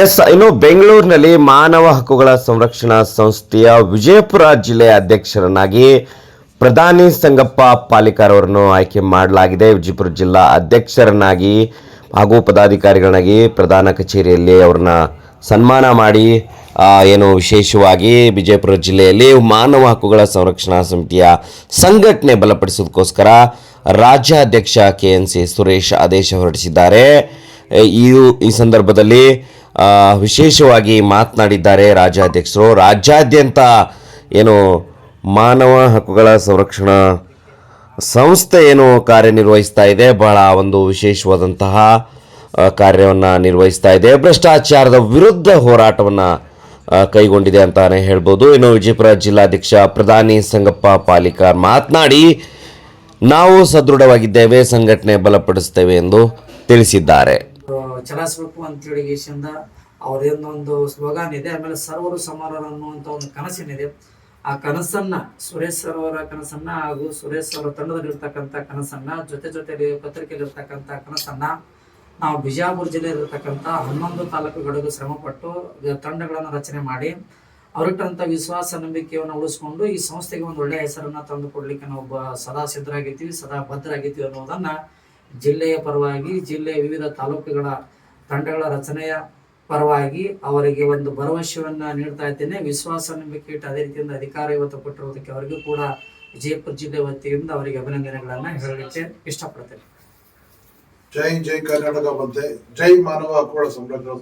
S ಇನ್ನು ಬೆಂಗಳೂರಿನಲ್ಲಿ ಮಾನವ ಹಕ್ಕುಗಳ ಸಂರಕ್ಷಣಾ ಸಂಸ್ಥೆಯ ವಿಜಯಪುರ ಜಿಲ್ಲೆಯ ಅಧ್ಯಕ್ಷರನ್ನಾಗಿ ಪ್ರಧಾನಿ ಸಂಗಪ್ಪ ಪಾಲಿಕಾರ್ ಅವರನ್ನು ಆಯ್ಕೆ ಮಾಡಲಾಗಿದೆ. ವಿಜಯಪುರ ಜಿಲ್ಲಾ ಅಧ್ಯಕ್ಷರನ್ನಾಗಿ ಹಾಗೂ ಪದಾಧಿಕಾರಿಗಳನ್ನಾಗಿ ಪ್ರಧಾನ ಕಚೇರಿಯಲ್ಲಿ ಅವ್ರನ್ನ ಸನ್ಮಾನ ಮಾಡಿ ಏನು ವಿಶೇಷವಾಗಿ ವಿಜಯಪುರ ಜಿಲ್ಲೆಯಲ್ಲಿ ಮಾನವ ಹಕ್ಕುಗಳ ಸಂರಕ್ಷಣಾ ಸಮಿತಿಯ ಸಂಘಟನೆ ಬಲಪಡಿಸೋದಕ್ಕೋಸ್ಕರ ರಾಜ್ಯಾಧ್ಯಕ್ಷ ಕೆ ಎನ್ ಸಿ ಸುರೇಶ್ ಆದೇಶ ಹೊರಡಿಸಿದ್ದಾರೆ. ಈ ಈ ಸಂದರ್ಭದಲ್ಲಿ ವಿಶೇಷವಾಗಿ ಮಾತನಾಡಿದ್ದಾರೆ ರಾಜ್ಯಾಧ್ಯಕ್ಷರು. ರಾಜ್ಯಾದ್ಯಂತ ಏನು ಮಾನವ ಹಕ್ಕುಗಳ ಸಂರಕ್ಷಣಾ ಸಂಸ್ಥೆ ಏನು ಕಾರ್ಯನಿರ್ವಹಿಸ್ತಾ ಇದೆ? ಬಹಳ ಒಂದು ವಿಶೇಷವಾದಂತಹ ಕಾರ್ಯವನ್ನು ನಿರ್ವಹಿಸ್ತಾ ಇದೆ. ಭ್ರಷ್ಟಾಚಾರದ ವಿರುದ್ಧ ಹೋರಾಟವನ್ನು ಕೈಗೊಂಡಿದೆ ಅಂತಾನೆ ಹೇಳ್ಬೋದು. ಇನ್ನು ವಿಜಯಪುರ ಜಿಲ್ಲಾಧ್ಯಕ್ಷ ಪ್ರಧಾನಿ ಸಂಗಪ್ಪ ಪಾಲಿಕಾರ್ ಮಾತನಾಡಿ, ನಾವು ಸದೃಢವಾಗಿದ್ದೇವೆ, ಸಂಘಟನೆ ಬಲಪಡಿಸ್ತೇವೆ ಎಂದು ತಿಳಿಸಿದ್ದಾರೆ. ಚಲಾಯಿಸಬೇಕು ಅಂತೇಳಿ ಈಶಿಂದ ಅವ್ರದೇನೊಂದು ಸ್ಲೋಗಾನ್ ಇದೆ. ಆಮೇಲೆ ಸರ್ವರು ಸಮಾರರು ಅನ್ನುವಂತ ಒಂದು ಕನಸಿನಿದೆ. ಆ ಕನಸನ್ನ ಸುರೇಶ್ ಸರ್ ಅವರ ಕನಸನ್ನ ಹಾಗೂ ಸುರೇಶ್ ಅವರ ತಂಡದಲ್ಲಿ ಇರ್ತಕ್ಕಂಥ ಕನಸನ್ನ, ಜೊತೆ ಜೊತೆಲಿ ಪತ್ರಿಕೆಯಲ್ಲಿ ಇರ್ತಕ್ಕಂಥ ಕನಸನ್ನ ನಾವು ಬಿಜಾಪುರ ಜಿಲ್ಲೆಯಲ್ಲಿ ಇರ್ತಕ್ಕಂಥ ಹನ್ನೊಂದು ತಾಲೂಕುಗಳಿಗೂ ಶ್ರಮಪಟ್ಟು ತಂಡಗಳನ್ನು ರಚನೆ ಮಾಡಿ ಅವರಿಟ್ಟಂಥ ವಿಶ್ವಾಸ ನಂಬಿಕೆಯನ್ನು ಉಳಿಸ್ಕೊಂಡು ಈ ಸಂಸ್ಥೆಗೆ ಒಂದು ಒಳ್ಳೆಯ ಹೆಸರನ್ನ ತಂದು ಕೊಡ್ಲಿಕ್ಕೆ ನಾವು ಬ- ಸದಾ ಸಿದ್ಧರಾಗಿದ್ದೀವಿ ಸದಾ ಭದ್ರಾಗಿದ್ದೀವಿ ಅನ್ನೋದನ್ನ ಜಿಲ್ಲೆಯ ಪರವಾಗಿ ಜಿಲ್ಲೆಯ ವಿವಿಧ ತಾಲೂಕುಗಳ ತಂಡಗಳ ರಚನೆಯ ಪರವಾಗಿ ಅವರಿಗೆ ಒಂದು ಭರವಸೆಯನ್ನ ನೀಡ್ತಾ ಇದ್ದೇನೆ. ವಿಶ್ವಾಸ, ನಂಬಿಕೆ ಇಟ್ಟು ಅದೇ ರೀತಿಯಿಂದ ಅಧಿಕಾರ ಇವತ್ತು ಕೊಟ್ಟಿರುವುದಕ್ಕೆ ಅವರಿಗೂ ಕೂಡ ವಿಜಯಪುರ ಜಿಲ್ಲೆ ವತಿಯಿಂದ ಅವರಿಗೆ ಅಭಿನಂದನೆಗಳನ್ನ ಹೇಳಲಿಕ್ಕೆ ಇಷ್ಟಪಡ್ತೇನೆ. ಜೈ ಜೈ ಕರ್ನಾಟಕ ಮತ್ತೆ ಜೈ ಮಾನವ ಹಕ್ಕುಗಳ ಸಂರಕ್ಷಣಾ